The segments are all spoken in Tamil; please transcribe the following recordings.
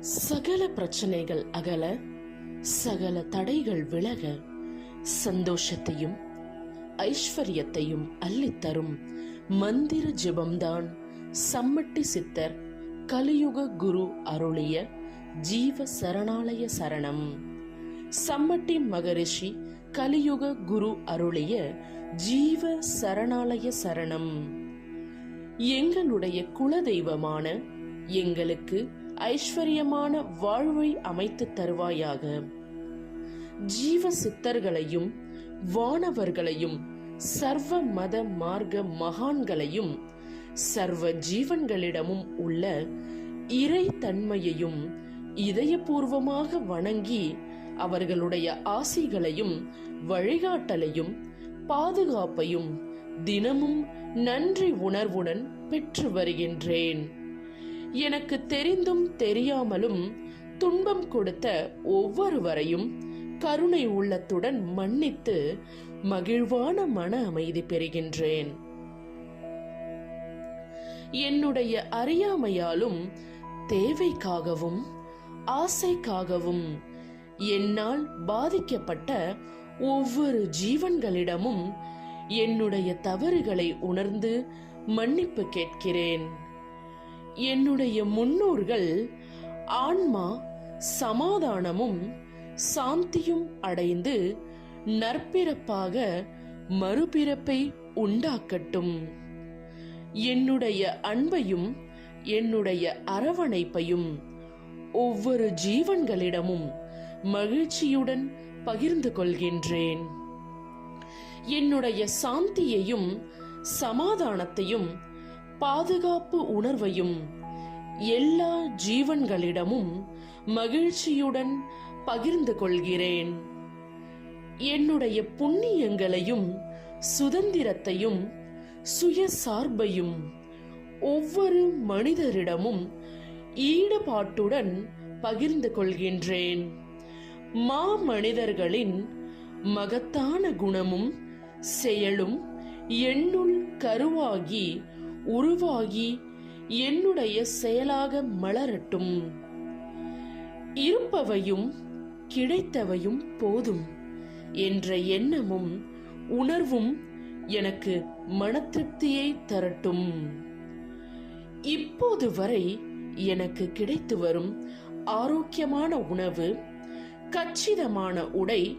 சகல பிரச்சனைகள் அகல சகல தடைகள் விலக சந்தோஷத்தையும் ஐஸ்வர்யத்தையும் அள்ளித்தரும் மந்திர ஜெபம்தான் சம்மட்டி சித்தர் கலியுக குரு அருளிய ஜீவ சரணாலய சரணம். சம்மட்டி மகரிஷி கலியுக குரு அருளிய ஜீவ சரணாலய சரணம். எங்களுடைய குலதெய்வமான எங்களுக்கு ஐஸ்வர்யமான வாழ்வை அமைத்து தருவாயாக. ஜீவ சித்தர்களையும் வானவர்களையும் சர்வ மத மார்க்க மகான்களையும் சர்வ ஜீவன்களிடமும் உள்ள இறை தன்மையையும் இதயபூர்வமாக வணங்கி அவர்களுடைய ஆசிகளையும் வழிகாட்டலையும் பாதுகாப்பையும் தினமும் நன்றி உணர்வுடன் பெற்று வருகின்றேன். எனக்கு தெரிந்தும் தெரியாமலும் துன்பம் கொடுத்த ஒவ்வொருவரையும் கருணை உள்ளத்துடன் மன்னித்து மகிழ்வான மன அமைதி பெறுகின்றேன். என்னுடைய அறியாமையாலும் தேவைக்காகவும் ஆசைக்காகவும் என்னால் பாதிக்கப்பட்ட ஒவ்வொரு ஜீவன்களிடமும் என்னுடைய தவறுகளை உணர்ந்து மன்னிப்பு கேட்கிறேன். என்னுடைய முன்னோர்கள் ஆன்மா சமாதானமும் சாந்தியும் அடைந்து நற்பிறப்பாக மறுபிறப்பை உண்டாக்கட்டும். என்னுடைய அன்பையும் என்னுடைய அரவணைப்பையும் ஒவ்வொரு ஜீவன்களிடமும் மகிழ்ச்சியுடன் பகிர்ந்து கொள்கின்றேன். என்னுடைய சாந்தியையும் சமாதானத்தையும் பாதுகாப்பு உணர்வையும் எல்லா ஜீவன்களிடமும் மகிழ்ச்சியுடன் பகிர்ந்து கொள்கிறேன். என்னுடைய புண்ணியங்களையும் சுதந்திரத்தையும் சுயசார்பையும் ஒவ்வொரு மனிதரிடமும் ஈடுபாட்டுடன் பகிர்ந்து கொள்கின்றேன். மா மனிதர்களின் மகத்தான குணமும் செயலும் என்னுள் கருவாகி உருவாகி என்னுடைய செயலாக மலரட்டும். இருப்பவையும் கிடைத்தவையும் போதும் என்ற எண்ணமும் உணர்வும் எனக்கு மன திருப்தியை தரட்டும். இப்போது வரை எனக்கு கிடைத்து வரும் ஆரோக்கியமான உணவு கச்சிதமான உடை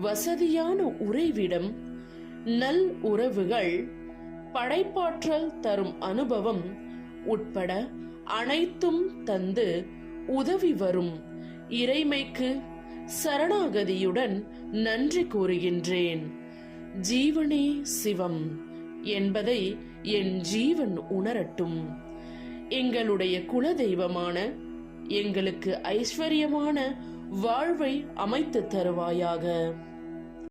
வசதியான உறைவிடம் நல் உறவுகள் படைப்பாற்றல் தரும் அனுபவம் உட்பட அனைத்தும் தந்து உதவி வரும். இறைமைக்கு சரணாகதியுடன் நன்றி கூறுகின்றேன். ஜீவனே சிவம் என்பதை என் ஜீவன் உணரட்டும். எங்களுடைய குலதெய்வமான எங்களுக்கு ஐஸ்வர்யமான வாழ்வை அமைத்து தருவாயாக.